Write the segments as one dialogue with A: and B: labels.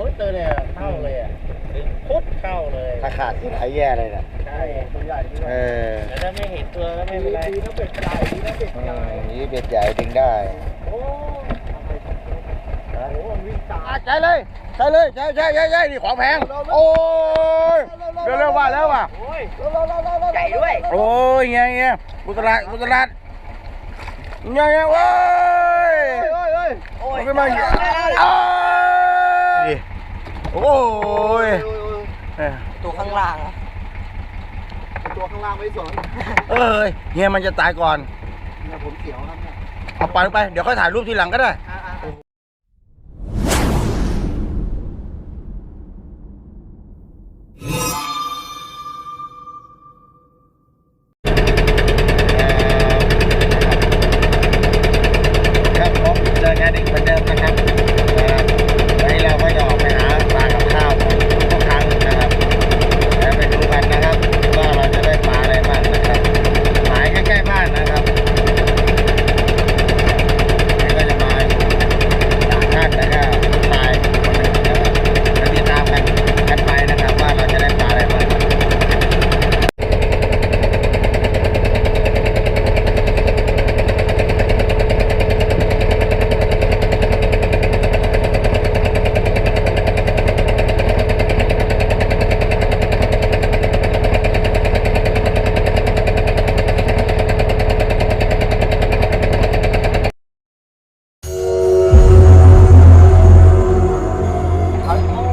A: พุทเลยอะเข้าเลยอะดึงพุทเข้าเลย
B: ถ้าขาดที่ไหนแย่เลยนะ
A: ใช่ตัวใหญ่ดี
B: เออ
A: แต่ถ้าไม่เห็นตัวก็ไม่เป็นไร
C: ดีนะเป็ดใหญ่ดีนะเป็ด
B: อื
C: ใหญ่
B: มนี่เบ็ดใหญ่ดึงได้
C: โอ้โหมันวิ่งตาม
B: อะใจเลยใจเลยใจใจใจใจนี่ของแพง โอ้ยเร็วเร็วว่าแล้วว่ะ
A: โอ้ย
C: ใหญ่ด้วย
B: โอ้ยเงี้ยเงี้ยกุตลาดกุตลาดเงี้ยเงี้ยโอ้ย
C: เฮ้ยเฮ้ย
A: โอ้ย
B: มันขึ้นมาอย่างอ้าวดิ โอ้ยเออ
D: ตัวข้างล่างอะ
C: ตัวข้างล่างไม่สน
B: เอ้ยเฮียมันจะตายก่อน
C: เนี่ยผมเสียวครับเนี่ย
B: เอาไปไป เดี๋ยวค่อยถ่ายรูปทีหลังก็ได้
C: อะอะอะ
B: ครับผมเจอกันอีกเหมือนเดิมนะครับนะครับวันนี้เราก็จะออกไปหาปลากับข้าวเหมือนทุกครั้งนะครับ แล้วไปดูกันนะครับว่าเราจะได้ปลาอะไรบ้างนะครับ หมายใกล้ๆบ้านนะครับนี่ก็จะมาอยู่สามท่านแล้วก็ผู้ชายคนหนึ่งนะครับแล้วติดตามกันกันไปนะครับว่าเราจะได้ปลาอะไรบ้าง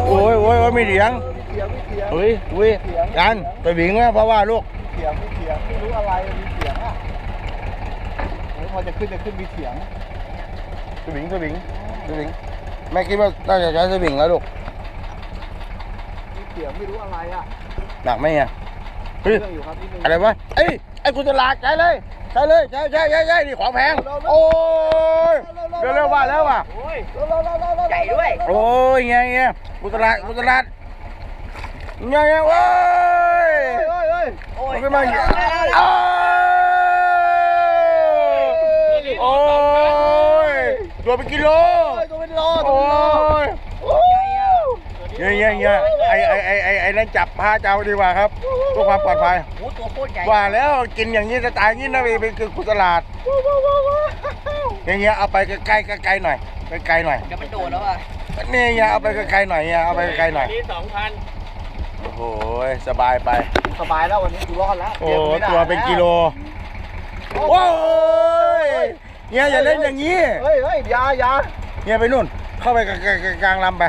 B: โอ้ยโอ้ยโอ้ยไม่เถียง
C: เขียวไม่เขียว
B: เฮ้ย อุ้ยกันไปหวิงนะเพราะว่าลูก
C: เขียวไม่เขียวไม่รู้อะไรมีเสียงอะโอ้ยพอจะขึ้นจะขึ้นมีเสียง
B: สวิงสวิงสวิงแม่คิดว่าน่าจะใช้สวิงแล้วลูก
C: มีเสียงไม่รู้อะไรอะ
B: หนักไหมเนี่ยเฮ้ย
C: เรื่องอยู่ครับนิดนึง
B: อะไรวะเอ้ยไอ้กุตลาดใช้เลยใช้เลยใช้ใช้ใช้ใช้นี่ของแพงโอ้ยเร็วเร็วว่าแล้วว่ะ
A: โอ้ย
D: ใหญ่ด้วย
B: โอ้ยเงี้ยเงี้ยกุตลาดกุตลา เงี้ยเงี้ยโอ้ย
C: เฮ้ยเฮ้ย
D: โอ้ย
B: มันขึ้นมาอย่างอ้าวโอ้ยตัวเป็นกิโล
C: เฮ้ยตัวเป็นโลตั
B: โอ้
C: วเป็นโล
B: ยเงี้ยเงี้ยเงี้ยไอ้ไอ้ไอ้ไอ้ไอ้นั่นจับพาเจ้าดีกว่าครับเพื่อความปลอดภัย
D: โอ้ตัวโคตรใหญ่
B: ว่าแล้วกินอย่างนี้จะตายอย่างนี้นะไปเป็นกุตลาดอย่างเงี้ยเอาไปใกล้ๆใกล้ๆหน่อยใกล้ๆหน่อย
D: เดี๋ยวมันโดดแล้วอะ
B: นี่เงี้ยเอาไปไกลๆหน่อยเงี้ยเอาไปไกลๆหน่อย
A: นี่สองพัน
B: โอ้โหสบายไป
C: สบายแล้ววันนี้กูรอดแล้ว
B: โอ้ตัวเป็นกิโลโอ้ยเงี้ยอย่าเล่นอย่างนี้
C: เฮ้ยเฮ้ยอยาอยา
B: เงี้ยไปนู่น เข้าไปกลางกลางลำไป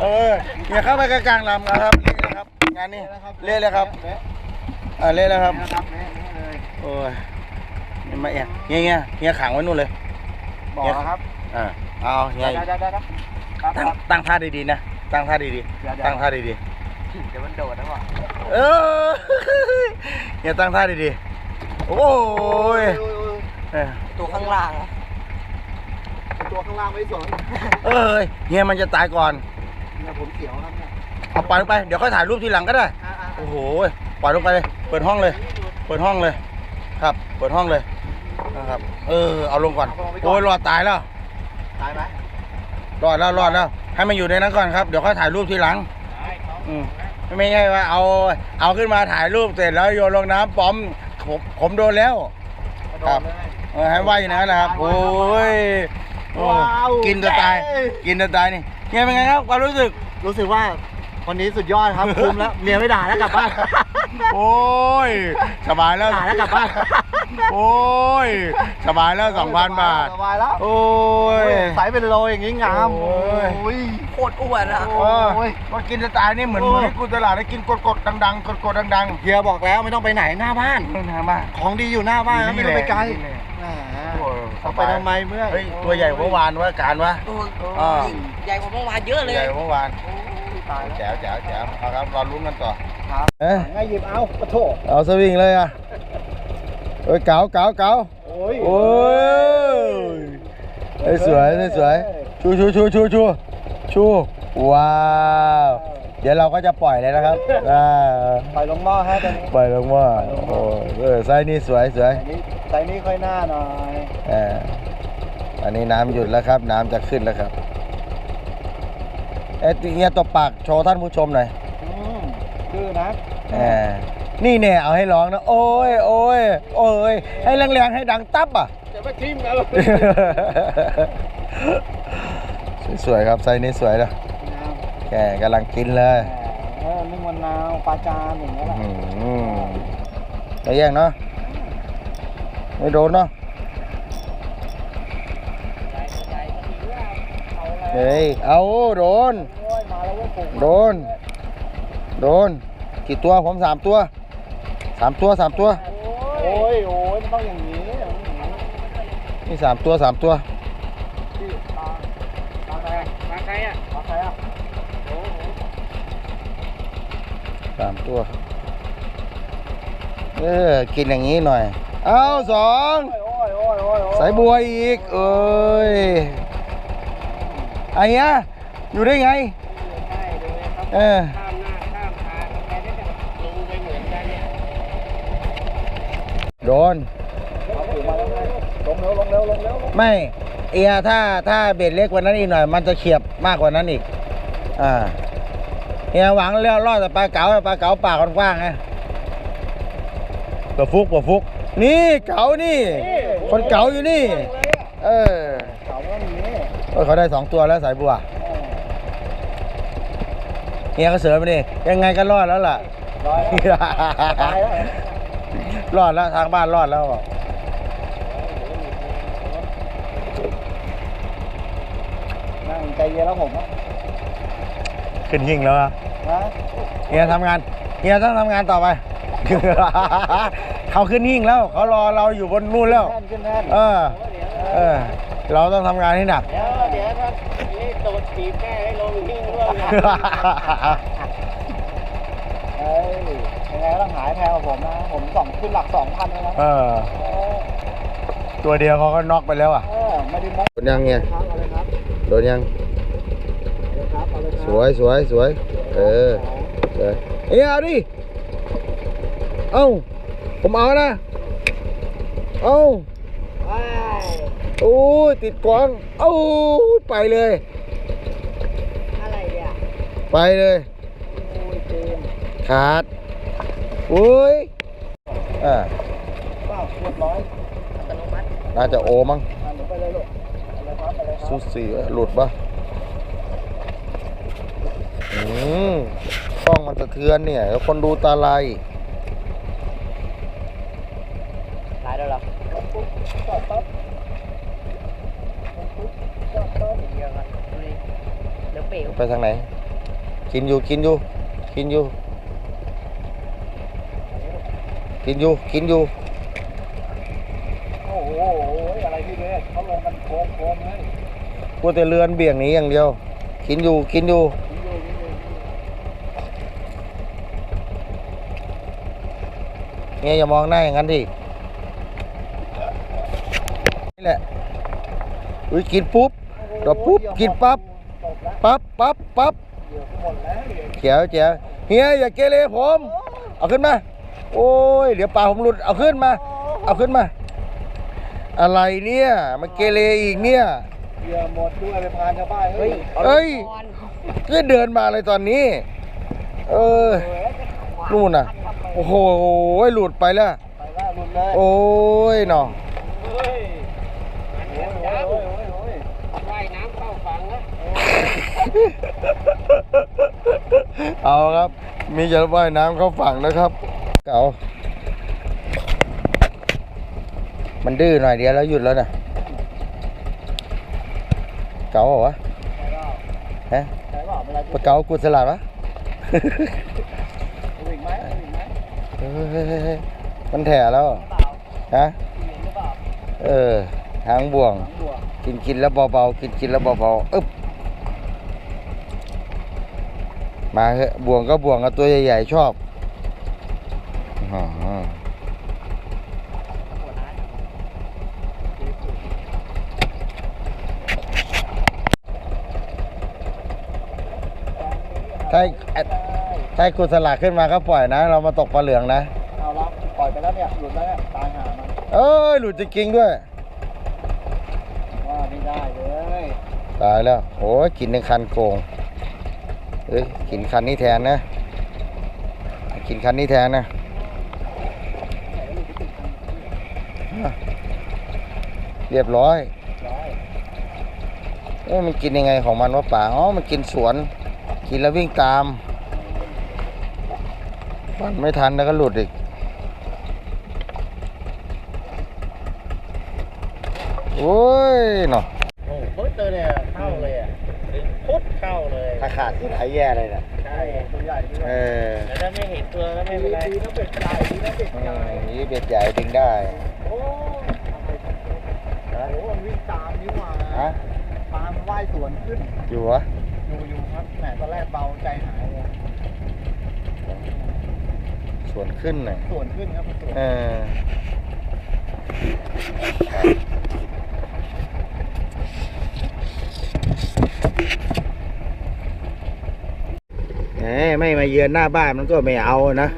B: เออเงี้ยเข้าไปกลางลำนะครับเละเลยครับ งานนี้เละเลยครับ
C: เละ
B: อ่าเละแล้วครับ
C: นะครับเละเละเลย
B: โอ้ยนี่มาเอะเงี้ยเงี้ยเงี้ยขังไว้นู่นเลย
C: บอกแล้วครับ
B: อ่าเอาเงี้ย
C: ได้ได้ได้ได้ครับ
B: ตั้ง
C: ครับ
B: ตั้งท่าดีๆนะ ตั้งท่าดี
C: เดี๋ยวเดี๋ยว
B: ๆตั้งท่าดี
D: เดี๋ยวมันโดดแล้วอะ
B: ๆ เออเนี่ยตั้งท่าดีๆ โอ้ยเออ
D: ตัวข้างล่างอะ
C: ตัวข้างล่างไม่สน
B: เอ้ยเฮียมันจะตายก่อน
C: เนี่ยผมเขียวครับเนี่ย
B: เอาปล่อยลงไป เดี๋ยวค่อยถ่ายรูปทีหลังก็ได้
C: อะอะ
B: โอ้โห ปล่อยลงไปเลย เปิดห้องเลย เปิดห้องเลย ครับ เปิดห้องเลย นะครับ เออ เอาลงก่อน โอ้ยรอดตายแล้ว
C: ตายไหม
B: รอดแล้วรอดแล้ว ให้มันอยู่ในนั้นก่อนครับเดี๋ยวค่อยถ่ายรูปทีหลังอืมไม่ใช่ว่าเอา เอาขึ้นมาถ่ายรูปเสร็จแล้วโยนลงน้ำป้อมผมผมโดนแล้ว
C: กระโดดเลย
B: เออให้ว่ายอยู่นั้นแหละครับ โอ้ยโอ้
C: ว้าว
B: กินจะตาย
C: เย้
B: กินจะตายนี่เฮียเป็นไงครับความรู้สึก
C: รู้สึกว่าวันนี้สุดยอดครับคุ้มแล้วเมียไม่ด่าแล้วกลับบ้าน
B: โอ้ยสบายแล้ว
C: ด่าแล้วกลับบ้าน
B: โอ้ย สบายแล้วสองพันบาท
C: สบายแล้ว
B: โอ้ย
C: สายเป็นโลอย่างงี้งาม
B: โอ้ย
C: โอ้ย
D: โคตรอ้วนอะ
C: โอ้
B: เออว่ากินจะตายนี่เหมือน
C: โอ้
B: เหมือนที่กูตลาดได้กินกดๆดังๆกดๆดัง
C: เฮียบอกแล้วไม่ต้องไปไหนหน้าบ้าน
B: ๆเพิ่งทำมา
C: ของดีอยู่หน้าบ้านครับ
B: นี่
C: ไม่ต้องไปไกล
B: แหละ
C: แหม
B: โอ้ย
C: เอาไปทำไมเมื่อย
B: เฮ้ยตัวใหญ่กว่าเมื่อวานว่าการวะ
D: ตัว
B: อ่า
D: ใหญ่กว่าเมื่อวานเยอะ
B: ตัว
D: เลย
B: ใหญ่กว่าเมื่อวาน
C: ตายแล้ว
B: แจ๋วแจ๋วแจ๋วเอาครับรอลุ้นกันต่อ
C: ครับ
B: เอ๊ะ
C: ง่ายหยิบเอาปะโถ
B: เอาสวิงเลยอะ เอ้ยเก๋าเก๋าเก๋า
C: โอ้ย
B: โอ้ยเอ้ยสวยเอ้ยสวยชูชูชูชูชูชูว้าว เดี๋ยวเราก็จะปล่อยเลยนะครับอ่า
C: ปล่อยลงหม้อฮะตอนนี้
B: ปล่อยลงว่าโอ้ยเออไซส์นี้สวยสวย
C: ใส่นี้ใส่นี้ค่อยหน้าหน่อย
B: อ่าอันนี้น้ำหยุดแล้วครับ น้ำจะขึ้นแล้วครับไอ้ตีเงี้ยตบปากโชว์ท่านผู้ชมหน่อย
C: อืมดื้อนะ
B: แหม นี่เนี่ยเอาให้ร้องนะ โอ้ยโอ้ยโอ้ยให้แรงๆให้ดังตับอะ
A: จะไปทิมกันเลย
B: สวยๆครับไซส์นี้สวยนะ
C: น้
B: แกกำลังกินเลยำ
C: เออนึ่งมะนาวปลาจานอย่างเงี้ยแหละ
B: อืมไม่แย่งเนาะไม่โดนเนาะเฮ้ยเอาโดน
C: โอ้ยมาแล้วเว้ยปลูก
B: โดน โดน กี่ตัวผมสามตัว สามตัวสามตัว
C: โอ้ยโอ้ยมันต้องอย่างนี้มันต้องอย่างนี้
B: นี่สามตัวสามตัว
C: ที่ปลาปลาอะไรอะ
A: มาใครอะ
C: ปลาใครอะ
B: สามตัวครับเออ กินอย่างนี้หน่อย เอาสอง
C: โอ้ยโอ้ยโอ้ยโอ้ย
B: สายบัวอีก เอ้ยไอ้เนี้ยอยู่ได้ไง
A: ใช่ดูเลยครับ
B: เออ
A: ข้ามหน้าข้ามทางแกก็จะลงไปเหมือนกันเนี่ย
B: โดน
C: เอาปลูกมาแล้วไงเร็วลงเร็วลงเร็ว
B: ไม่ เอียถ้าถ้าเบ็ดเล็กกว่านั้นอีกหน่อย มันจะเฉียบมากกว่านั้นอีก อ่าเอียหวังเลี้ยวรอดแต่ปลาเก๋าปลาเก๋าปากกว้างไงปลาฟุกปลาฟุก นี่เก๋านี่ คนเก๋าอยู่นี่ เออ
C: เขาต้องอย่างนี้
B: โอ้ยเขาได้สองตัวแล้วสายบัว
C: เอี
B: ยก็เสือไปดิยังไงก็รอดแล้วล่ะ
C: รอยแล้วตายแล้ว รอ
B: รอดแล้วทางบ้านรอดแล้วบอก
C: นั่งใจเย็นแล้วผมอะ
B: ขึ้นหิ่งแล้วอะ
C: นะ
B: เฮียทำงานเฮียต้องทำงานต่อไป เขาขึ้นหิ่งแล้ว เขารอเราอยู่บนนู่นแล้ว
C: แน่นขึ้นแน่น
B: เออ เออ เราต้องทำงานให้หนัก
A: เดี๋ยวเดี๋ยวถ้านี่โดดถีบแม่ให้ลงหิ้งด้วยนะ
C: เอ้ยยัง ไงก็ต้องหายแพงกว่าผมนะ ผมสองขึ้นหลักสองพันเลยนะ
B: เออ
C: เออ
B: ตัวเดียวเขาก็น็อกไปแล้วอะ
C: เออไม่ได้มอง
B: โดนยังเงี้ย
C: ครับเอาเลยครับ
B: โดนยัง
C: เอาเลยครับเอาเลยครับ
B: สวยสวยสวยเออสวยเอ้ยเอาดิ เอ้า ผมเอานะ เอ้า
C: ไป
B: โอ้ยติดกวางเอ้าไปเลย
C: อะไรเนี่ย
B: ไปเลย
C: โอ้ยเจมส์
B: ขาดโอ้ยอ่า
C: เปล่าเรียบร้อย
D: อัตโนมัติ
B: น่าจะโอมั้ง
C: อะหนูไปเลยลูกเอาเลยครับเอาเลยครับ
B: สุดสีหลุดปะอืมกล้องมันสะเทือนเนี่ยแล้วคนดูตาลาย
D: หลายแล้วเหรอ
C: ปุ๊บจอดปั๊บปุ๊บจอดปั๊บ
D: เดียวกันดูดิเดี๋ยวเป๋ว
B: ไปทางไหน กินอยู่กินอยู่ กินอยู่ กินอยู่ กินอยู่
C: โอ้โห อะไรพี่เล็กเขาลงกันโค้งโค้งเลย
B: พูดแต่เรือนเบี่ยงหนีอย่างเดียว กินอยู่ กินอยู่
C: ยิงอยู่ยิงอยู่ยิงอยู่
B: เนี่ยอย่ามองหน้าอย่างนั้นดิ นี่แหละ อุ้ยกินปุ๊บ เดี๋ยวปุ๊บกินปั๊บ
C: ตบแล้ว
B: ปั๊บปั๊บปั๊บ
C: เดี๋ยวก็หมดแล้วเดี๋ยว
B: เขียวเจียวเฮียอย่าเกเรผม เอาขึ้นมา โอ้ยเดี๋ยวปลาผมหลุดเอาขึ้นมา เอาขึ้นมา อะไรเนี่ยมาเกเรอีกเนี่ย
C: เดี๋ยวหมดด้วยไปพานชาวบ้านเฮ้ย
B: เอ้ย
D: ก่อน
B: ก็เดินมาเลยตอนนี้ เออนู่นน่ะ โอ้โหหลุดไปแล้ว
C: ไปแล้วหลุดเลย
B: โอ้ยหนอ
A: เฮ้ย
C: โอ้ยโอ้ยโอ้ยโอ้ยโอ้ย
A: ว่ายน้ำเข้าฝั่งแล้ว
B: เอาครับ มีจะว่ายน้ำเข้าฝั่งนะครับ เก่ามันดื้อหน่อยเดียวแล้วหยุดแล้วนะเก่าเหรอวะ
C: ใช่เปล่า
B: ฮะ
C: ใช่เปล่าเวลา
B: ปลาเก๋ากุศลาดวะ
C: เอาอีกไหมเอาอีกไหม
B: เฮ้ยมันแถแล้ว
C: เปล่า
B: ฮะ
C: เห็นหรือเปล่า
B: เออหางบ่วง
C: หลังบัว
B: กินกินแล้วเบาๆกินกินแล้วเบาๆอึ๊บมาเถอะบ่วงก็บ่วงกับตัวใหญ่ๆชอบ อื้อหือถ้าถ้ากุศลาขึ้นมาก็ปล่อยนะ เรามาตกปลาเหลืองนะ
C: เอาละปล่อยไปแล้วเนี่ย หลุดแล้วเนี่ย ตายหามัน
B: เอ้ย หลุดจริงๆด้วย
C: ว่าไม่ได้เลย
B: ตายแล้วโอ้ยกินในคันโกงเอ้ยกินคันนี้แทนนะ กินคันนี้แทนนะ เรียบร้อย
C: ร้อย
B: เอ้ยมันกินยังไงของมันวะป่าอ๋อมันกินสวน กินแล้ววิ่งตามฟันไม่ทันแล้วก็หลุดอีกโอ้ยเนาะ
A: โอ้โหเจอเนี่ยเข้าเลยอะพุดเข้าเลย
B: ถ้าขาดที่ไหนแย่เลยนะ
A: ใช่
C: ตัวใหญ่ด้วย
B: เออ
A: แล้วถ้าไม่เห็นตัวก็ไม่
C: ดี
A: เป็นไร
C: ดีนะเป็ดใหญ่ดีนะเป็ด
B: อื
C: ใหญ่
B: มนี่เบ็ดใหญ่ดึงได้
C: โอ้ทำไมโอ้โหมันวิ่งตามนี่หว่า
B: ฮะ
C: ปลามันว่ายสวนขึ้น
B: อยู่วะ
C: อยู่อยู่ครับแหมตอนแรกเบาใจหายเลย
B: สวนขึ้นหน่อย
C: สวนขึ้นครับมันสวน
B: เออแหมไม่มาเยือนหน้าบ้านมันก็ไม่เอานะ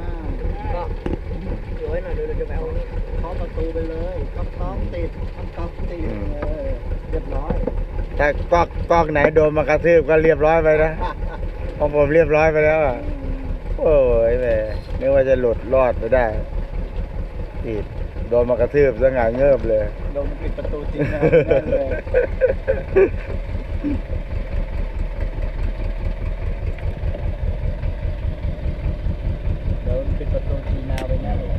B: ถ้าก๊อกก๊อกไหนโดนมากระทืบก็เรียบร้อยไปนะของผมเรียบร้อยไปแล้วอะโอ้ยแหม่นึกว่าจะหลุดรอดไปได้ติดโดนมากระทืบซะงานเงิบเลย
C: โดนปิดประตูจริงนะครับแน่นเลยโดนปิดประตูจีนาไปแน่เลย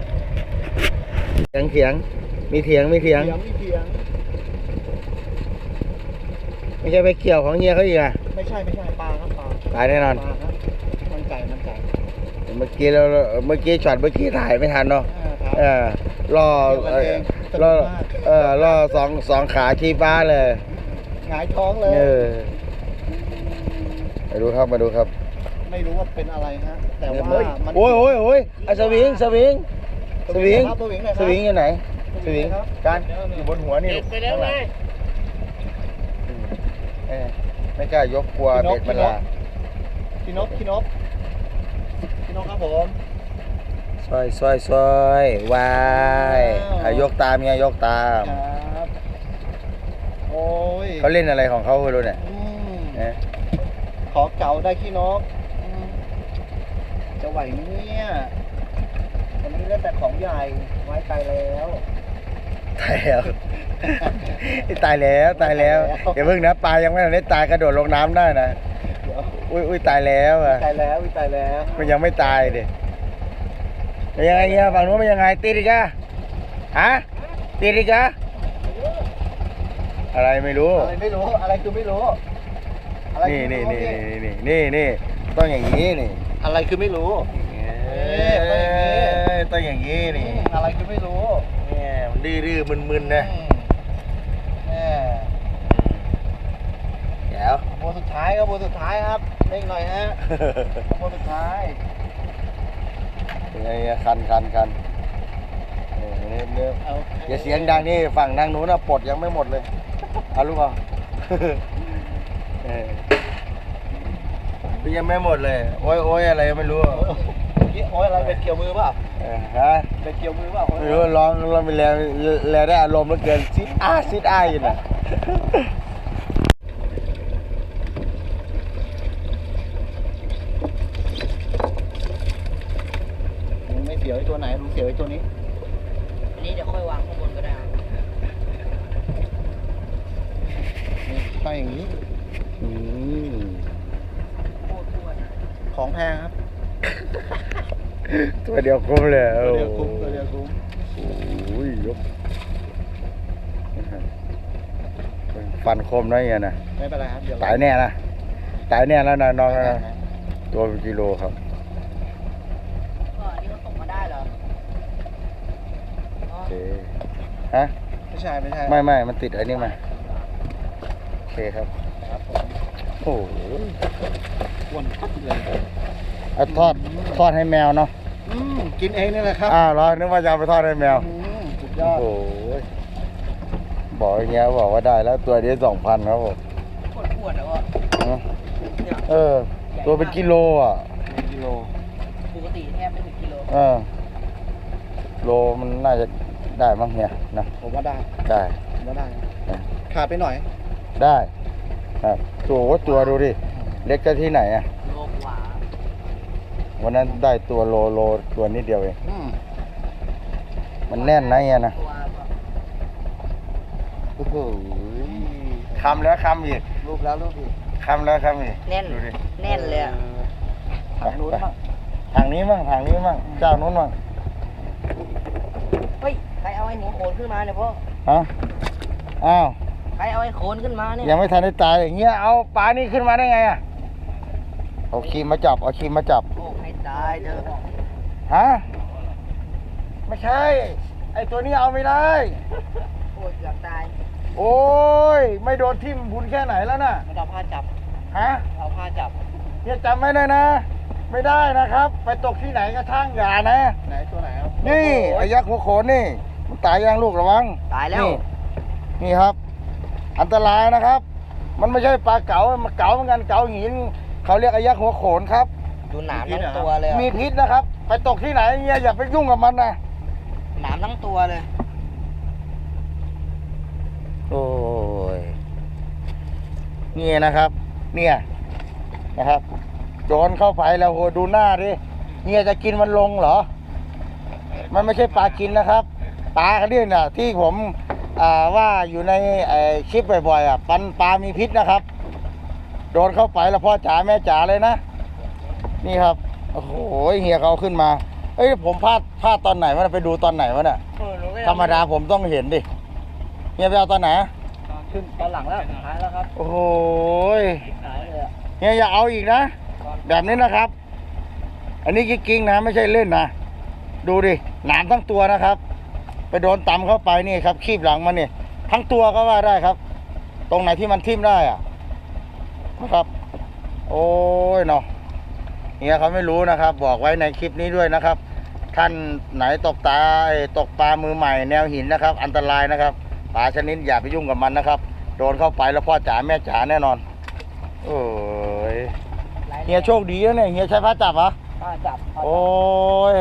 B: เถียงเถียงมีเถียงมีเถียง
C: เถียงไม่เถียง
B: ไม่ใช่ไปเกี่ยวของเฮียเขาอีกอะ
C: ไม่ใช่ไม่ใช่ปลาครับปลา
B: ตายแน่นอน
C: ปลาครับมันไก่มันไก่
B: เมื่อกี้เราเมื่อกี้ช็อตเมื่อกี้ถ่ายไม่ทันเนาะ
C: อ่าครับ
B: เออล่อ
C: เกี่ยวกันเองสนุก
B: ล่อ
C: มาก
B: เออล่อสองสองขาชี้ฟ้าเลย
C: หงายท้องเลย
B: เออมาดูครับมาดูครับ
C: ไม่รู้ว่าเป็นอะไรฮะแต่ว่ามัน
B: โอ้ยโอ้ยโอ้ยไอ้สวิงสวิงสวิง
C: ครับสวิงหน่อยค
B: ส
C: รับ
B: วิงอยู่ไหนสวิง
C: ครับ
B: การอยู่บนหัวนี่
A: เด็ดไปแล้วไง
B: เออไม่กล้ายกกลัว
C: พี่นก
B: เบ็ดมันลา
C: พี่นกพี่นกพี่นกครับผม
B: ซอยซอยซอยวายอะยกตามเมียยกตาม
C: ครับ โอ้ย
B: เขาเล่นอะไรของเขาไม่รู้เนี่ย
C: อืม
B: นะ
C: ขอเก่าได้ขี้นกอืมจะไหวไหมเนี่ยวันนี้เล่นแต่ของใหญ่ไว้ตายแล้ว
B: ตายแล้ว ตายแล้วตายแล้วอย่าเพิ่งนะปลายังไม่ทันได้ตายกระโดดลงน้ำได้นะ
C: เดี๋ยว
B: อุ้ยอุ้ยตายแล้วอะ
C: ตายแล้ววิตายแล้ว
B: มันยังไม่ตายดิเป็นยังไงเฮียฝั่งนู้นเป็นยังไงติดอีกอะฮะติดอีกอะอะไรไม่รู้
C: อะไรไม่รู้อะไรคือไม่รู้อะไร
B: นี่
C: คือ
B: นี่
C: ไม่
B: นี่
C: รู้
B: นี่นี่นี่นี่ต้องอย่างนี้นี่
C: อะไรคือไม่รู้
B: เอ้ยต้องอย่างนี้
C: อื
B: นี่
C: มอะไรคือไม่รู้
B: เนี่ยมัน ดื้อดื้อมึนมึนๆนะ
C: อืมแม่
B: เดี๋ยว
C: โบสุดท้ายครับโบสุดท้ายครับเร่งหน่อยฮะโบสุดท้าย
B: เป็นไงอะคันคันคันเออเนี่ยเนี่ย
C: เอา
B: อย่าเสียงดังนี่ฝั่งทางนู้นนะปลดยังไม่หมดเลยเอาลูกเอาเออยังไม่หมดเลย โอ้ยโอ้ยอะไรไม่รู้
C: โอ้ยเมื่อกี้โอ้ยอะไรเป็นเกี่ยวมือเปล่า
B: เออ ฮะ
C: เป็นเกี่ยวมือเปล่า
B: ไม่รู้ร้องร้องมีแรงแรงได้อารมณ์เหลือเกินซิดอ้าซิดอ้าอยู่น่ะ
C: ลุงไม่เสียวไอ้ตัวไหนลุงเสียวไอ้ตัวนี้
D: อันนี้เดี๋ยวค่อยวางข้างบนก็ได้ครับ
C: นี่ต้องอย่างนี้
B: อืม
D: โคตรอ้วนอะ
C: ของแพงครับ
B: ตัวเดียวคุ้มเลย
C: ตัวเดียวคุ้มตัวเดียวคุ้ม
B: โอ้ยยกฟันคมนะเนี่ยนะ
C: ไม่เป็นไรครับเดี๋ยว
B: ตายแน่นะตายแน่แล้วนะน้องนะตัวเป็นกิโลครับ
D: ก็อันนี้ก็ส่งมาได้เหรออ๋อ
B: โอเคฮะ
C: ไม่ใช่ไม่ใช่
B: ไม่ไม่มันติดไอ้นี่มาโอเคครับ
C: ครับผม
B: โอ้โห
C: อ้วนปั๊บเลย
B: เอาทอดทอดให้แมวเนาะ
C: อืมกินเองนี่แหละครับ
B: อ้าวเหรอนึกว่าจะเอาไปทอดให้แมว
C: อืมสุดย
B: โอ้
C: อด
B: โหบอกอย่างเงี้ยบอกว่าได้แล้วตัวนี้สองพันครับผม
D: โคตรอ้วนแล้วอะ
B: อืม
D: เนี่ย
B: เออ ตัวเป็นกิโลอะ
C: กิโล
D: ปกติแทบไม่ถึงกิโล
B: เออ โลมันน่าจะได้มั้งเนี่ยนะ
C: ผมว่าได้
B: ได้
C: ผมว่าได้
B: ได้
C: ขาดไปหน่อย
B: ได้ครับตัวตัวดูดิ เล็กก็ที่ไหนอะ
D: โลก ว่า
B: วันนั้นได้ตัวโลโลตัวนิดเดียวเอง
C: อืม
B: มันแน่นนะเงี้ยนะ
D: ตัวก็
B: โอ้โหคำแล้วคำอีก
C: รูปแล้วรูปอีก
B: คำแล้วคำอีก
D: แน่น
B: ดูดิ
D: แน่นเลยอะ
C: ทางนู้นบ้าง
B: ทางนี้มั่งทางนี้มั่งเจ้านู้นมั่ง
D: เฮ้ย ใครเอาไอ้หัวโขนขึ้นมาเนี่ยพ่อ
B: ฮะอ้าว
D: ใครเอาไอ้โขนขึ้นมาเนี่ย
B: ยังไม่ทันได้ตายอย่างเงี้ยเอาปลานี่ขึ้นมาได้ไงอะเอาครีมมาจับเอาครีมมาจับ
D: โอ้ให้ตายเถอะ
B: ฮะไม่ใช่ ไอตัวนี้เอาไม่ได้
D: โอ้ยเกือบตาย
B: โอ้ย ไม่โดนทิ่มบุญแค่ไหนแล้วน่ะ
D: มันเอาผ้าจับ
B: ฮะ
D: เอาผ้าจับ
B: เนี่ยจำไว้เลยนะ ไม่ได้นะครับ ไปตกที่ไหนก็ช่างอย่านะ
C: ไหนตัวไหนครับ
B: นี่ไอ้ยักษ์หัวโขนนี่ มันตายยังลูกระวัง
D: ตายแล้ว
B: นี่นี่ครับ อันตรายนะครับ มันไม่ใช่ปลาเก๋ามันเก๋าเหมือนกันเก๋าหิน เขาเรียกไอ้ยักษ์หัวโขนครับ
D: ดูหนามทั้งตัวเลยอะ
B: มีพิษนะครับ ไปตกที่ไหนเนี่ยอย่าไปยุ่งกับมันนะ
D: หนามทั้งตัวเลย
B: โอ้ยนี่นะครับ เนี่ยนะครับโดนเข้าไปแล้วโหดูหน้าดิเนี่ยจะกินมันลงเหรอ มันไม่ใช่ปลากินนะครับปลาเขาเรียกน่ะ ที่ผมอ่าว่าอยู่ในไอ้คลิปบ่อยๆอะปันปลามีพิษนะครับ โดนเข้าไปแล้วพ่อจ๋าแม่จ๋าเลยนะ นี่ครับ โอ้โหเฮียเขาเอาขึ้นมา เอ้ยผมพลาดพลาดตอนไหนวะไปดูตอนไหนวะเนี่ยธรรมดาผมต้องเห็นดิเฮียไปเอาตอนไหน
C: ขึ้นตอนหลังแล้วท้ายแล้วครับ
B: โอ้โหย
C: ท้ายเลยอะ
B: เฮียอย่าเอาอีกนะ แบบนี้นะครับ อันนี้กิ๊กๆนะ ไม่ใช่เล่นนะ ดูดิ หนามทั้งตัวนะครับ ไปโดนตำเข้าไปนี่ครับ คีบหลังมันนี่ทั้งตัวก็ว่าได้ครับ ตรงไหนที่มันทิ่มได้อะนะครับ โอ้ยเนาะ เฮียเขาไม่รู้นะครับ บอกไว้ในคลิปนี้ด้วยนะครับ ท่านไหนตกตาไอ้ตกปลามือใหม่แนวหินนะครับ อันตรายนะครับปลาชนิดอย่าไปยุ่งกับมันนะครับ โดนเข้าไปแล้วพ่อจ๋าแม่จ๋าแน่นอนโอ้ยเฮียโชคดีนะเนี่ยเฮียใช้ผ้าจับเหรอ
C: ผ้าจับผ้าจับ
B: โอ้ย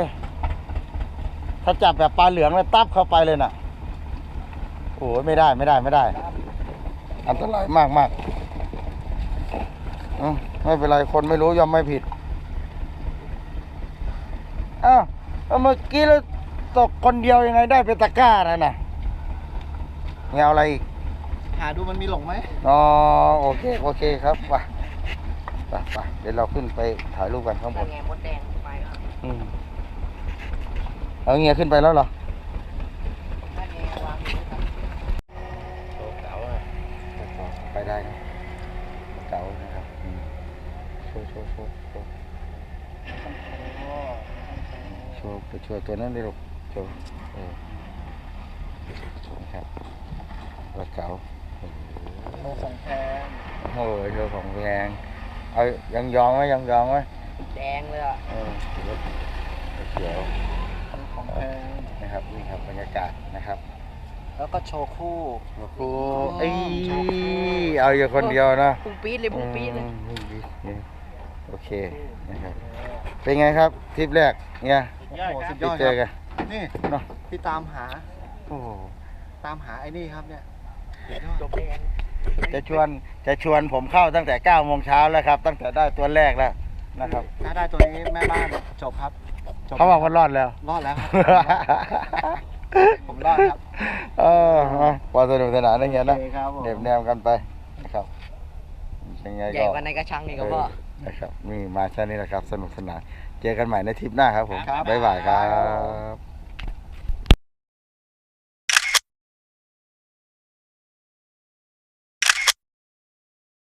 B: ถ้าจับแบบปลาเหลืองแล้วตับเข้าไปเลยน่ะโอ้ยไม่ได้ไม่ได้ไม่ได้ อันตรายมากมากอืมไม่เป็นไรคนไม่รู้ย่อมไม่ผิด อ้าวแล้วเมื่อกี้เราตกคนเดียวยังไงได้เป็นตะกร้านะน่ะเงเอาอะไรอีก
C: หาดูมันมีหลงไหม
B: อ๋อโอเคโอเคครับไปไปไปเดี๋ยวเราขึ้นไปถ่ายรูปกันข้างบ
D: นั่
B: น
D: นไงมดแดงไปแล้ว
B: อืมเอาเงียขึ้นไปแล้วเหรอ
D: นั่นไงวางอยู่ครับ
B: เก๋าอะไปได้นะเก๋านะครับอืมโชว์โชว์โชว์โชว์ โชว์ไปโชว์ตัวนั้นดิลูกโชว์เออนะครับรถเก๋า
C: โมของแพง
B: โอ้โหโชว์ของแพงเอายังยองไหมยังยองไหม
D: แดงเลยอะ
B: เออรถเขียว
C: ของแพง
B: นะครับนี่ครับบรรยากาศนะครับ
C: แล้วก็โชว์คู่
B: โอ้โหเอ้ยเอาอยู่คนเดียวนะ
D: พุ่งปี๊ดเลยพุ่งปี๊ดเลย
B: อืมพุ่งปี๊ดนี่โอเคนะครับ เป็นไงครับทริปแรกเนี่ย
C: โอ้โหสุดย
B: ที่
C: อด
B: เจ
C: ค
B: อ
C: รับ
B: กัน
C: นี่
B: เนาะ
C: ที่ตามหา
B: โอ้โห
C: ตามหาไอ้นี่ครับเนี่ย
D: จบแดง
B: จะชวนจะชวนผมเข้าตั้งแต่9โมงเช้าแล้วครับ ตั้งแต่ได้ตัวแรกแล้วนะครับ
C: ถ้าได้ตัวนี้แม่บ้านจบครับจบ
B: เขาบอกว่ารอดแล้ว
C: รอดแล้วครับผมรอดครับ
B: เออมาพอสนุกสนานอย่างเงี้ยนะ
C: โอเคครับผม
B: เด็บแนมกันไปนะครับยังไง
D: ใหญ่
B: ก็
D: กว่าในกระชังอีกครับพ่อ
B: นะครับนี่มาแค่นี้แหละครับ สนุกสนาน เจอกันใหม่ในทริปหน้าครับผม
C: ครับ
B: บ๊ายบายครับ